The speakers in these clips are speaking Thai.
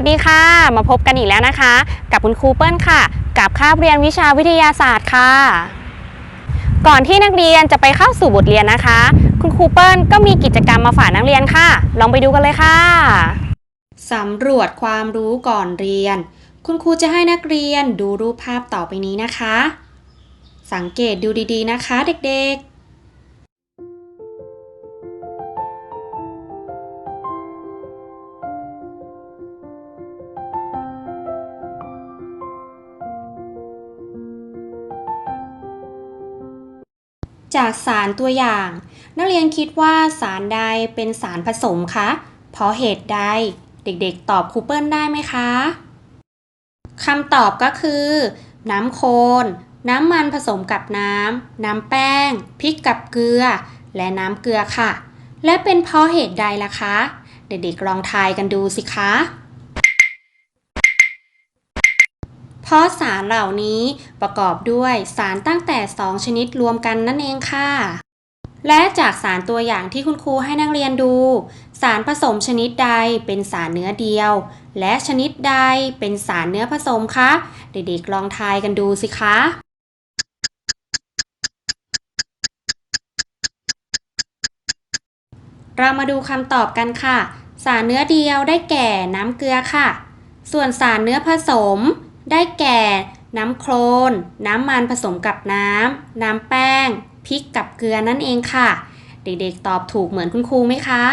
สวัสดีค่ะ มาพบกันอีกแล้วนะคะ กับคุณครูเปิ้ลค่ะ กับคาบเรียนวิชาวิทยาศาสตร์ค่ะ ก่อนที่นักเรียนจะไปเข้าสู่บทเรียนนะคะ คุณครูเปิ้ลก็มีกิจกรรมมาฝากนักเรียนค่ะ ลองไปดูกันเลยค่ะสำรวจความรู้ก่อนเรียน คุณครูจะให้นักเรียนดูรูปภาพต่อไปนี้นะคะ สังเกตดูดีๆนะคะ เด็กๆ จากสารตัวอย่าง นักเรียนคิดว่าสารใดเป็นสารผสมคะ เพราะเหตุใด เด็กๆ ตอบครูเปิลได้ไหมคะคำตอบก็คือ น้ำโคลนน้ำมันผสมกับน้ำ น้ำแป้ง พริกกับเกลือ และน้ำเกลือค่ะ และเป็นเพราะเหตุใดล่ะคะ เด็กๆลองทายกันดูสิคะ เพราะสารเหล่านี้ประกอบด้วยสารตั้งแต่ 2 ชนิดรวมกันนั่นเองค่ะ และจากสารตัวอย่างที่คุณครูให้นักเรียนดู สารผสมชนิดใดเป็นสารเนื้อเดียว และชนิดใดเป็นสารเนื้อผสมคะเด็กๆลองทายกันดูสิคะเรามาดูคำตอบกันค่ะ สารเนื้อเดียวได้แก่น้ำเกลือค่ะ ส่วนสารเนื้อผสม ได้แก่ น้ำโคลน น้ำมันผสมกับน้ำ น้ำแป้ง พริกกับเกลือนั่นเองค่ะ เด็กๆ ตอบถูกเหมือนคุณครูไหมคะ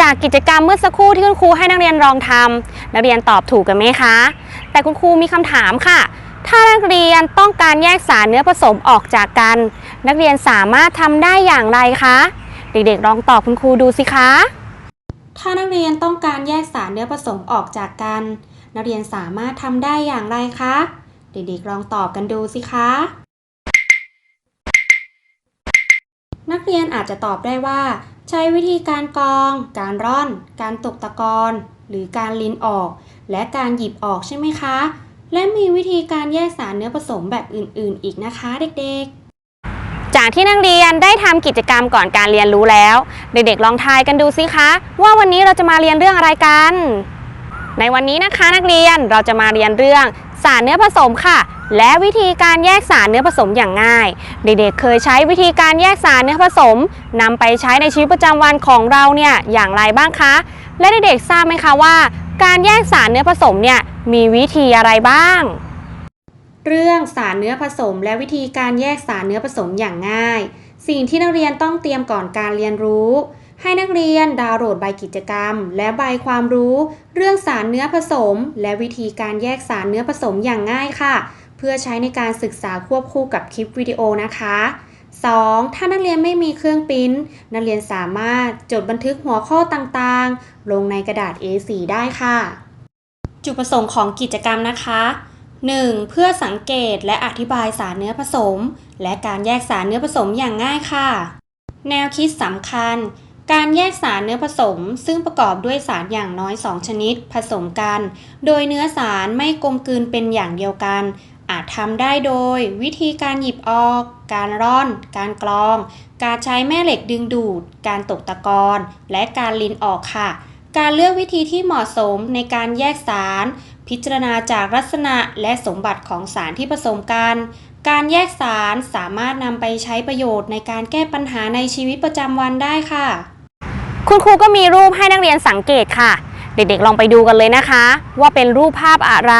จากกิจกรรมเมื่อสักครู่ที่คุณครูให้นักเรียนลองทำนักเรียนตอบถูกกันไหมคะ แต่คุณครูมีคำถามค่ะ ถ้านักเรียนต้องการแยกสารเนื้อผสมออกจากกัน นักเรียนสามารถทำได้อย่างไรคะ เด็กๆ ลองตอบคุณครูดูสิคะ ถ้านักเรียนต้องการแยกสารเนื้อผสมออกจากกัน นักเรียนสามารถทำได้อย่างไรคะ เด็กๆลองตอบกันดูสิคะ นักเรียนอาจจะตอบได้ว่า ใช้วิธีการกรอง การร่อน การตกตะกอนหรือการลินออก และการหยิบออกใช่ไหมคะ และมีวิธีการแยกสารเนื้อผสมแบบอื่น ๆ อีกนะคะเด็กๆจากที่นักเรียนได้ทำกิจกรรมก่อนการเรียนรู้แล้ว เด็กๆลองทายกันดูสิคะ ว่าวันนี้เราจะมาเรียนเรื่องอะไรกัน ในวันนี้นะคะนักเรียนเราจะมาเรียนเรื่องสารเนื้อผสมค่ะ และวิธีการแยกสารเนื้อผสมอย่างง่าย เด็กๆ เคยใช้วิธีการแยกสารเนื้อผสมนำไปใช้ในชีวิตประจำวันของเราเนี่ยอย่างไรบ้างคะ และเด็กๆทราบไหมคะว่า การแยกสารเนื้อผสมเนี่ยมีวิธีอะไรบ้าง เรื่องสารเนื้อผสม และวิธีการแยกสารเนื้อผสมอย่างง่าย สิ่งที่นักเรียนต้องเตรียมก่อนการเรียนรู้ ให้นักเรียนดาวน์โหลดใบกิจกรรม และใบความรู้ เรื่องสารเนื้อผสม และวิธีการแยกสารเนื้อผสมอย่างง่ายค่ะ เพื่อใช้ในการศึกษาควบคู่กับคลิปวิดีโอนะคะ 2. ถ้านักเรียนไม่มีเครื่องปริ้นนักเรียนสามารถจดบันทึกหัวข้อต่างๆ ลงในกระดาษ A4 ได้ค่ะ จุดประสงค์ของกิจกรรมนะคะ 1. เพื่อสังเกตและอธิบายสารเนื้อผสม และการแยกสารเนื้อผสมอย่างง่ายค่ะ แนวคิดสำคัญ การแยกสารเนื้อผสม ซึ่งประกอบด้วยสารอย่างน้อย 2 ชนิด ผสมกัน โดยเนื้อสารไม่กลมกลืนเป็นอย่างเดียวกัน อาจทำได้โดย วิธีการหยิบออก การร่อน การกรอง การใช้แม่เหล็กดึงดูด การตกตะกอนและการลินออกค่ะ การเลือกวิธีที่เหมาะสมในการแยกสาร พิจารณาจากลักษณะและสมบัติของสารที่ผสมกัน การแยกสารสามารถนำไปใช้ประโยชน์ในการแก้ปัญหาในชีวิตประจำวันได้ค่ะ คุณครูก็มีรูปให้นักเรียนสังเกตค่ะ เด็กๆลองไปดูกันเลยนะคะ ว่าเป็นรูปภาพอะไร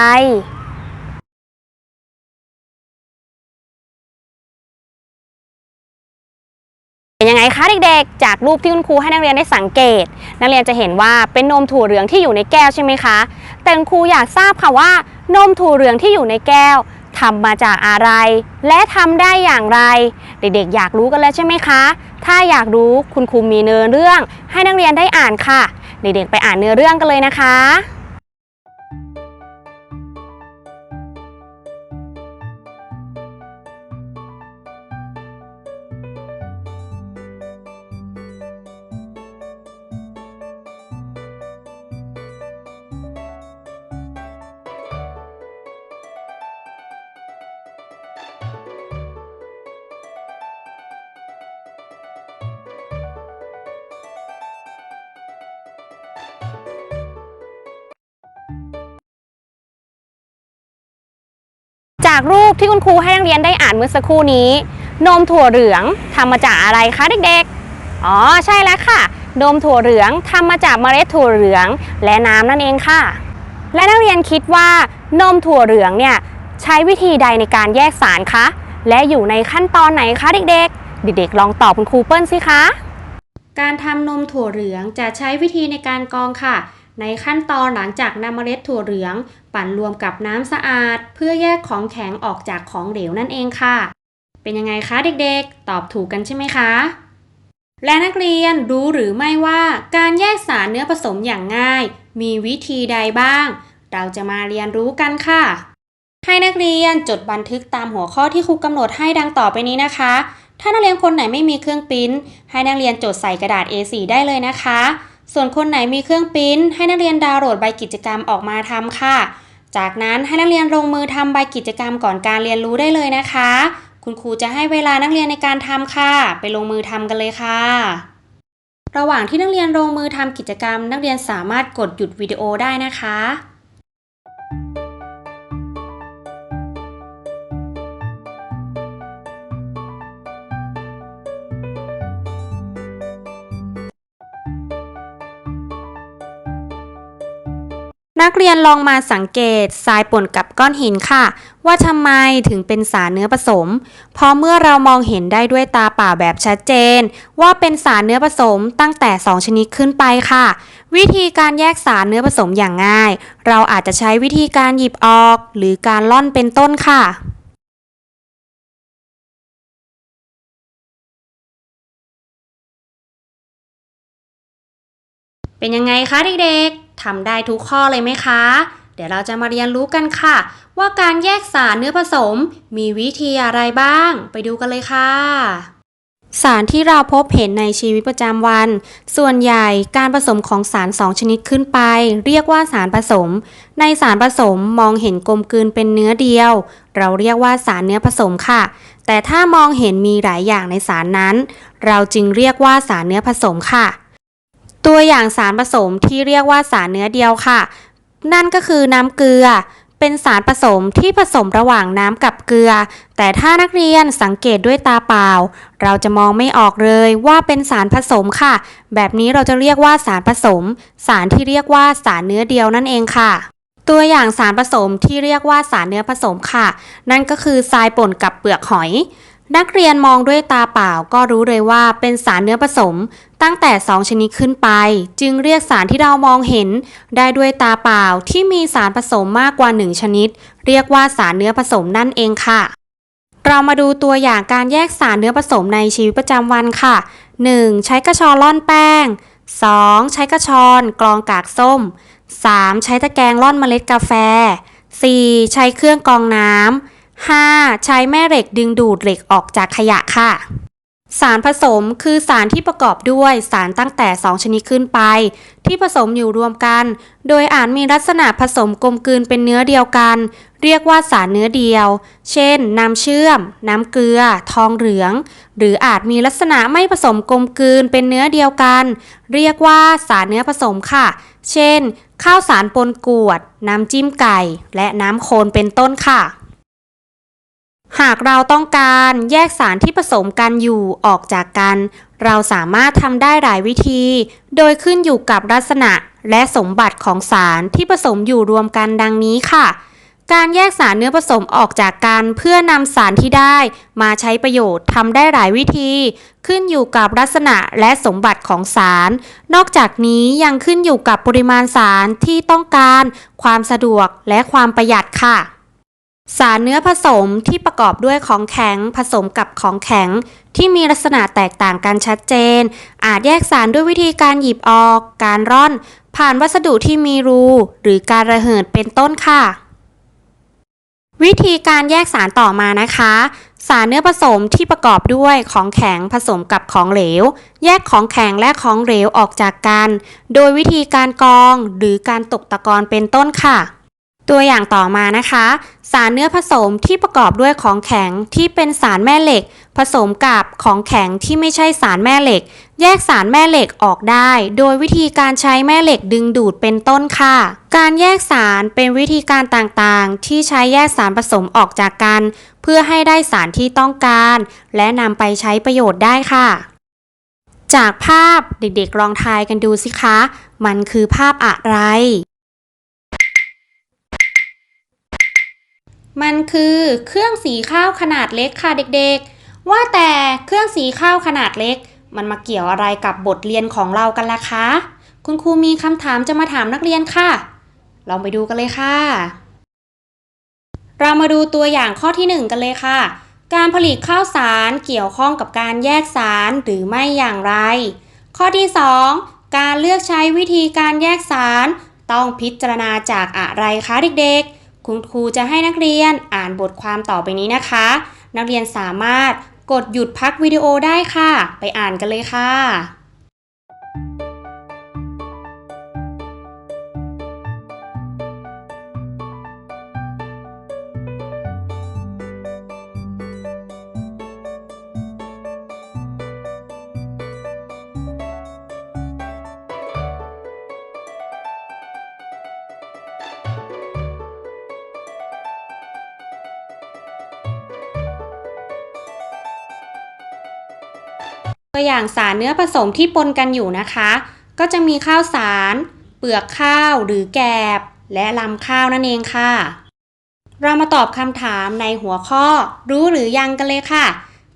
เป็นยังไงคะเด็กๆ จากรูปที่คุณครูให้นักเรียนได้สังเกต นักเรียนจะเห็นว่าเป็นนมถั่วเหลืองที่อยู่ในแก้วใช่ไหมคะ แต่คุณครูอยากทราบค่ะว่านมถั่วเหลืองที่อยู่ในแก้ว ทำมาจากอะไร และทำได้อย่างไร เด็กๆ อยากรู้กันแล้วใช่ไหมคะ ถ้าอยากรู้คุณครูมีเนื้อเรื่อง ให้นักเรียนได้อ่านค่ะ เด็กๆ ไปอ่านเนื้อเรื่องกันเลยนะคะ จากรูปที่คุณครูให้นักเรียนได้อ่านเมื่อสักครู่นี้ นมถั่วเหลืองทำมาจากอะไรคะเด็กๆ อ๋อใช่แล้วค่ะ นมถั่วเหลืองทำมาจากเมล็ดถั่วเหลือง และน้ำนั่นเองค่ะ และนักเรียนคิดว่านมถั่วเหลืองเนี่ยใช้วิธีใดในการแยกสารคะ และอยู่ในขั้นตอนไหนคะเด็กๆ เด็กๆ ลองตอบคุณครูเปิ้ลสิคะ การทำนมถั่วเหลืองจะใช้วิธีในการกรองค่ะ ในขั้นตอนหลังจากนำเมล็ดถั่วเหลือง ปั่นรวมกับน้ำสะอาด เพื่อแยกของแข็งออกจากของเหลวนั่นเองค่ะ เป็นยังไงคะเด็กๆ ตอบถูกกันใช่ไหมคะ และนักเรียนรู้หรือไม่ว่าการแยกสารเนื้อผสมอย่างง่าย มีวิธีใดบ้าง เราจะมาเรียนรู้กันค่ะ ให้นักเรียนจดบันทึกตามหัวข้อที่ครูกำหนดให้ดังต่อไปนี้นะคะ ถ้านักเรียนคนไหนไม่มีเครื่องปริ้นให้นักเรียนจดใส่กระดาษ A4 ได้เลยนะคะ ส่วนคนไหนมีเครื่องปริ้นให้นักเรียนดาวน์โหลดใบกิจกรรมออกมาทำค่ะ จากนั้นให้นักเรียนลงมือทำใบกิจกรรมก่อนการเรียนรู้ได้เลยนะคะ คุณครูจะให้เวลานักเรียนในการทำค่ะ ไปลงมือทำกันเลยค่ะ ระหว่างที่นักเรียนลงมือทำกิจกรรม นักเรียนสามารถกดหยุดวิดีโอได้นะคะ นักเรียนลองมาสังเกตทรายป่นกับก้อนหินค่ะ ว่าทำไมถึงเป็นสารเนื้อผสม เพราะเมื่อเรามองเห็นได้ด้วยตาเปล่าแบบชัดเจน ว่าเป็นสารเนื้อผสมตั้งแต่ 2 ชนิดขึ้นไปค่ะ วิธีการแยกสารเนื้อผสมอย่างง่าย เราอาจจะใช้วิธีการหยิบออก หรือการล่อนเป็นต้นค่ะ เป็นยังไงคะเด็กๆทำได้ทุกข้อเลยไหมคะ เดี๋ยวเราจะมาเรียนรู้กันค่ะ ว่าการแยกสารเนื้อผสมมีวิธีอะไรบ้าง ไปดูกันเลยค่ะ สารที่เราพบเห็นในชีวิตประจำวัน ส่วนใหญ่การผสมของสารสองชนิดขึ้นไป เรียกว่าสารผสม ในสารผสมมองเห็นกลมกลืนเป็นเนื้อเดียว เราเรียกว่าสารเนื้อผสมค่ะ แต่ถ้ามองเห็นมีหลายอย่างในสารนั้น เราจึงเรียกว่าสารเนื้อผสมค่ะ ตัวอย่างสารผสมที่เรียกว่าสารเนื้อเดียวค่ะ นั่นก็คือน้ำเกลือ เป็นสารผสมที่ผสมระหว่างน้ำกับเกลือ แต่ถ้านักเรียนสังเกตด้วยตาเปล่า เราจะมองไม่ออกเลยว่าเป็นสารผสมค่ะ แบบนี้เราจะเรียกว่าสารผสม สารที่เรียกว่าสารเนื้อเดียวนั่นเองค่ะตัวอย่างสารผสมที่เรียกว่าสารเนื้อผสมค่ะ นั่นก็คือทรายป่นกับเปลือกหอย นักเรียนมองด้วยตาเปล่าก็รู้เลยว่าเป็นสารเนื้อผสม ตั้งแต่ 2 ชนิดขึ้นไป จึงเรียกสารที่เรามองเห็น ได้ด้วยตาเปล่าที่มีสารผสมมากกว่า 1 ชนิด เรียกว่าสารเนื้อผสมนั่นเองค่ะ เรามาดูตัวอย่างการแยกสารเนื้อผสมในชีวิตประจำวันค่ะ 1. ใช้กระชอนร่อนแป้ง 2. ใช้กระชอนกรองกากส้ม 3. ใช้ตะแกรงร่อนเมล็ดกาแฟ 4. ใช้เครื่องกรองน้ำ 5. ใช้แม่เหล็กดึงดูดเหล็กออกจากขยะค่ะ สารผสมคือสารที่ประกอบด้วยสารตั้งแต่ 2 ชนิดขึ้นไป ที่ผสมอยู่รวมกัน โดยอาจมีลักษณะผสมกลมกลืนเป็นเนื้อเดียวกัน เรียกว่าสารเนื้อเดียว เช่น น้ำเชื่อม น้ำเกลือ ทองเหลือง หรืออาจมีลักษณะไม่ผสมกลมกลืนเป็นเนื้อเดียวกัน เรียกว่าสารเนื้อผสมค่ะ เช่น ข้าวสารปนกวด น้ำจิ้มไก่ และน้ำโคลนเป็นต้นค่ะ หากเราต้องการแยกสารที่ผสมกันอยู่ออกจากกัน เราสามารถทำได้หลายวิธี โดยขึ้นอยู่กับลักษณะและสมบัติของสารที่ผสมอยู่รวมกันดังนี้ค่ะ การแยกสารเนื้อผสมออกจากกันเพื่อนำสารที่ได้มาใช้ประโยชน์ทำได้หลายวิธี ขึ้นอยู่กับลักษณะและสมบัติของสาร นอกจากนี้ยังขึ้นอยู่กับปริมาณสารที่ต้องการ ความสะดวกและความประหยัดค่ะ สารเนื้อผสมที่ประกอบด้วยของแข็งผสมกับของแข็ง ที่มีลักษณะแตกต่างกันชัดเจน อาจแยกสารด้วยวิธีการหยิบออก การร่อน ผ่านวัสดุที่มีรู หรือการระเหิดเป็นต้นค่ะ วิธีการแยกสารต่อมานะคะ สารเนื้อผสมที่ประกอบด้วยของแข็งผสมกับของเหลว แยกของแข็งและของเหลวออกจากกัน โดยวิธีการกรองหรือการตกตะกอนเป็นต้นค่ะ ตัวอย่างต่อมานะคะ สารเนื้อผสมที่ประกอบด้วยของแข็งที่เป็นสารแม่เหล็ก ผสมกับของแข็งที่ไม่ใช่สารแม่เหล็ก แยกสารแม่เหล็กออกได้ โดยวิธีการใช้แม่เหล็กดึงดูดเป็นต้นค่ะ การแยกสารเป็นวิธีการต่างๆ ที่ใช้แยกสารผสมออกจากกัน เพื่อให้ได้สารที่ต้องการ และนำไปใช้ประโยชน์ได้ค่ะ จากภาพเด็กๆลองทายกันดูสิคะ มันคือภาพอะไร มันคือเครื่องสีข้าวขนาดเล็กค่ะเด็กๆ ว่าแต่เครื่องสีข้าวขนาดเล็ก มันมาเกี่ยวอะไรกับบทเรียนของเรากันล่ะคะ คุณครูมีคำถามจะมาถามนักเรียนค่ะ ลองไปดูกันเลยค่ะ เรามาดูตัวอย่างข้อที่หนึ่งกันเลยค่ะ การผลิตข้าวสารเกี่ยวข้องกับการแยกสารหรือไม่อย่างไร ข้อที่ 2 การเลือกใช้วิธีการแยกสาร ต้องพิจารณาจากอะไรคะเด็กๆ คุณครูจะให้นักเรียนอ่านบทความต่อไปนี้นะคะ นักเรียนสามารถกดหยุดพักวิดีโอได้ค่ะ ไปอ่านกันเลยค่ะ ตัวอย่างสารเนื้อผสมที่ปนกันอยู่นะคะ ก็จะมีข้าวสาร เปลือกข้าวหรือแกบ และลำข้าวนั่นเองค่ะ เรามาตอบคำถามในหัวข้อ รู้หรือยังกันเลยค่ะ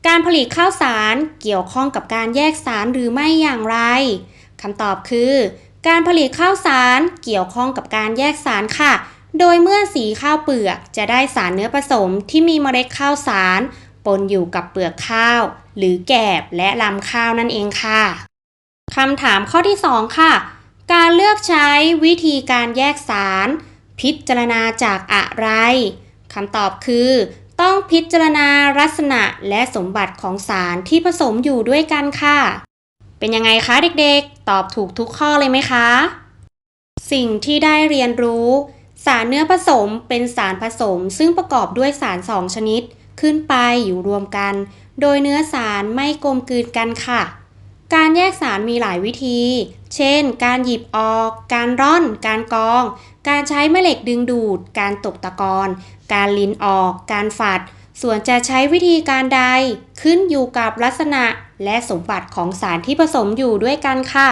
การผลิตข้าวสารเกี่ยวข้องกับการแยกสารหรือไม่อย่างไรคำตอบคือ การผลิตข้าวสารเกี่ยวข้องกับการแยกสารค่ะ โดยเมื่อสีข้าวเปลือกจะได้สารเนื้อผสมที่มีเมล็ดข้าวสาร ปนอยู่กับเปลือกข้าว หรือแกบและลำข้าวนั่นเองค่ะคำถามข้อที่ 2 ค่ะ การเลือกใช้วิธีการแยกสาร พิจารณาจากอะไรคำตอบคือ ต้องพิจารณาลักษณะและสมบัติของสารที่ผสมอยู่ด้วยกันค่ะ เป็นยังไงคะเด็กๆ ตอบถูกทุกข้อเลยไหมคะ สิ่งที่ได้เรียนรู้ สารเนื้อผสมเป็นสารผสมซึ่งประกอบด้วยสารสองชนิด ขึ้นไปอยู่รวมกัน โดยเนื้อสารไม่กลมกลืนกันค่ะ การแยกสารมีหลายวิธี เช่น การหยิบออก การร่อน การกอง การใช้แม่เหล็กดึงดูด การตกตะกอน การลินออก การฝัด ส่วนจะใช้วิธีการใดขึ้นอยู่กับลักษณะและสมบัติของสารที่ผสมอยู่ด้วยกันค่ะ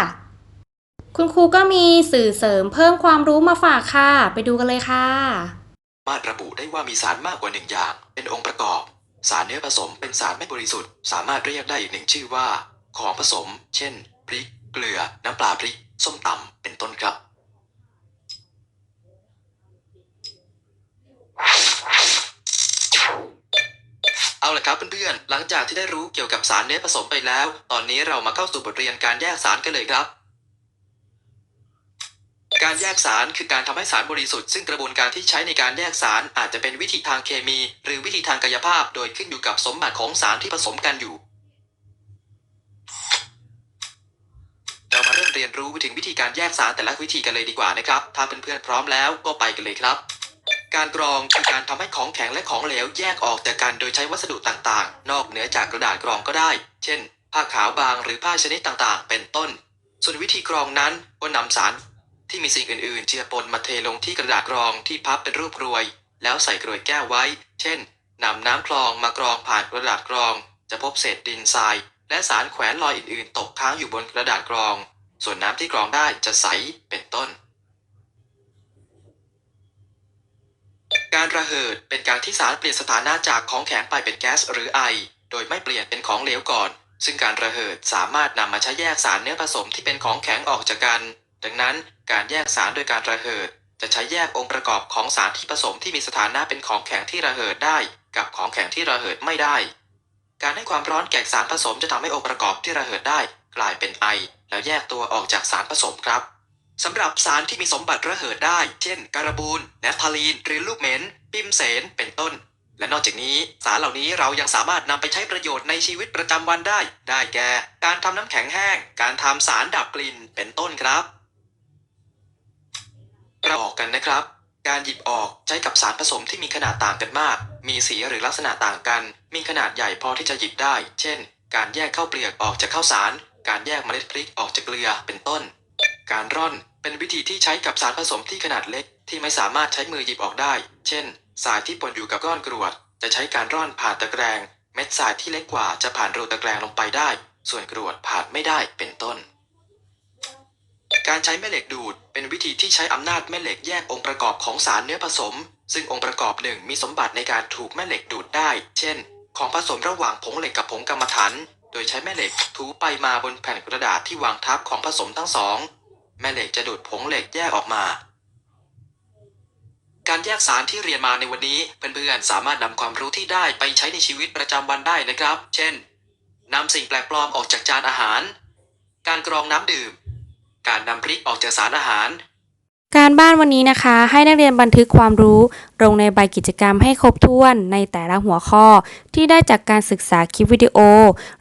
คุณครูก็มีสื่อเสริมเพิ่มความรู้มาฝากค่ะ ไปดูกันเลยค่ะ มารถระบุได้ว่ามีสารมากกว่าหนึ่งอย่าง เป็นองค์ประกอบ สารเนื้อผสมเป็นสารไม่บริสุทธิ์ สามารถเรียกได้อีกหนึ่งชื่อว่า ของผสม เช่น พริก เกลือ น้ำปลาพริก ส้มตำเป็นต้นครับ เอาละครับเพื่อนๆ หลังจากที่ได้รู้เกี่ยวกับสารเนื้อผสมไปแล้ว ตอนนี้เรามาเข้าสู่บทเรียนการแยกสารกันเลยครับ การแยกสารคือการทำให้สารบริสุทธิ์ซึ่งกระบวนการที่ใช้ในการแยกสารอาจจะเป็นวิธีทางเคมี หรือวิธีทางกายภาพ โดยขึ้นอยู่กับสมบัติของสารที่ผสมกันอยู่ เรามาเริ่มเรียนรู้ถึงวิธีการแยกสารแต่ละวิธีกันเลยดีกว่านะครับ ถ้าเพื่อนๆพร้อมแล้วก็ไปกันเลยครับ การกรองคือการทำให้ของแข็งและของเหลวแยกออกจากกันโดยใช้วัสดุต่างๆ นอกเหนือจากกระดาษกรองก็ได้ เช่น ผ้าขาวบางหรือผ้าชนิดต่างๆ เป็นต้น ส่วนวิธีกรองนั้นก็นำสาร ที่มีสิ่งอื่นๆ เจือปนมาเทลงที่กระดาษกรองที่พับเป็นรูปกรวย แล้วใส่กรวยแก้วไว้ เช่นนำน้ำคลองมากรองผ่านกระดาษกรอง จะพบเศษดินทราย และสารแขวนลอยอื่นๆ ตกค้างอยู่บนกระดาษกรอง ส่วนน้ำที่กรองได้จะใสเป็นต้น การระเหิดเป็นการที่สารเปลี่ยนสถานะจากของแข็งไปเป็นแก๊สหรือไอ โดยไม่เปลี่ยนเป็นของเหลวก่อน ซึ่งการระเหิดสามารถนำมาใช้แยกสารเนื้อผสมที่เป็นของแข็งออกจากกัน ดังนั้นการแยกสารโดยการระเหิด จะใช้แยกองค์ประกอบของสารที่ผสมที่มีสถานะเป็นของแข็งที่ระเหิดได้ กับของแข็งที่ระเหิดไม่ได้ การให้ความร้อนแก่สารผสมจะทำให้องค์ประกอบที่ระเหิดได้ กลายเป็นไอ แล้วแยกตัวออกจากสารผสมครับสำหรับสารที่มีสมบัติระเหิดได้ เช่น การบูนแนฟทาลีน หรือลูกเหม็นปิมเสน เป็นต้น และนอกจากนี้สารเหล่านี้เรายังสามารถนำไปใช้ประโยชน์ในชีวิตประจำวันได้ ได้แก่ การทำน้ำแข็งแห้ง การทำสารดับกลิ่น เป็นต้นครับ เราออกกันนะครับ การหยิบออกใช้กับสารผสมที่มีขนาดต่างกันมาก มีสีหรือลักษณะต่างกัน มีขนาดใหญ่พอที่จะหยิบได้ เช่น การแยกข้าวเปลือกออกจากข้าวสาร การแยกเมล็ดพริกออกจากเกลือ เป็นต้น การร่อนเป็นวิธีที่ใช้กับสารผสมที่ขนาดเล็ก ที่ไม่สามารถใช้มือหยิบออกได้ เช่น สายที่ปนอยู่กับก้อนกรวด จะใช้การร่อนผ่านตะแกรง เม็ดทรายที่เล็กกว่าจะผ่านรูตะแกรงลงไปได้ ส่วนกรวดผ่านไม่ได้ เป็นต้น การใช้แม่เหล็กดูด เป็นวิธีที่ใช้อำนาจแม่เหล็กแยกองค์ประกอบของสารเนื้อผสม ซึ่งองค์ประกอบหนึ่งมีสมบัติในการถูกแม่เหล็กดูดได้ เช่น ของผสมระหว่างผงเหล็กกับผงกรรมฐานโดยใช้แม่เหล็กถูไปมาบนแผ่นกระดาษที่วางทับของผสมทั้งสอง แม่เหล็กจะดูดผงเหล็กแยกออกมา การแยกสารที่เรียนมาในวันนี้เพื่อนๆสามารถนำความรู้ที่ได้ไปใช้ในชีวิตประจำวันได้นะครับ เช่นนำสิ่งแปลกปลอมออกจากจานอาหาร การกรองน้ำดื่ม การนำพริกออกจากสารอาหาร การบ้านวันนี้นะคะ ให้นักเรียนบันทึกความรู้ลงในใบกิจกรรมให้ครบถ้วนในแต่ละหัวข้อ ที่ได้จากการศึกษาคลิปวิดีโอ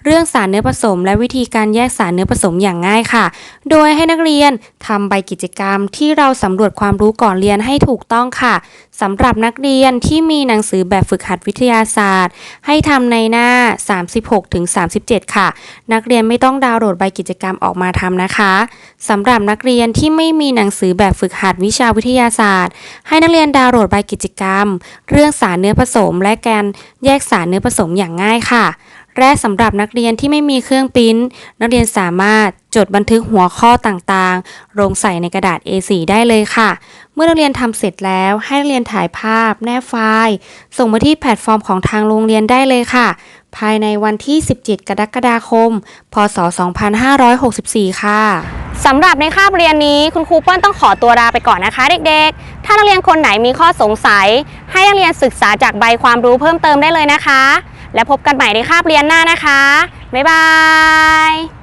เรื่องสารเนื้อผสม และวิธีการแยกสารเนื้อผสมอย่างง่ายค่ะ โดยให้นักเรียนทำใบกิจกรรมที่เราสำรวจความรู้ก่อนเรียนให้ถูกต้องค่ะสำหรับนักเรียนที่มีหนังสือแบบฝึกหัดวิทยาศาสตร์ ให้ทำในหน้า 36-37 ค่ะ นักเรียนไม่ต้องดาวน์โหลดใบกิจกรรมออกมาทำนะคะสำหรับนักเรียนที่ไม่มีหนังสือแบบฝึกหัดวิชาวิทยาศาสตร์ ให้นักเรียนดาวน์โหลดใบกิจกรรม เรื่องสารเนื้อผสม และการแยกสารเนื้อผสมอย่างง่ายค่ะและสำหรับนักเรียนที่ไม่มีเครื่องพิมพ์นักเรียนสามารถจดบันทึกหัวข้อต่างๆ ลงใส่ในกระดาษ A4 ได้เลยค่ะ เมื่อนักเรียนทำเสร็จแล้วให้นักเรียนถ่ายภาพ แนบไฟล์ ส่งมาที่แพลตฟอร์มของทางโรงเรียนได้เลยค่ะ ภายในวันที่ 17 กรกฎาคม พศ 2564 ค่ะ สำหรับในคาบเรียนนี้คุณครูเปิ้ลต้องขอตัวลาไปก่อนนะคะเด็กๆ ถ้านักเรียนคนไหนมีข้อสงสัย ให้นักเรียนศึกษาจากใบความรู้เพิ่มเติมได้เลยนะคะ และพบกันใหม่ในคาบเรียนหน้านะคะ บ๊ายบาย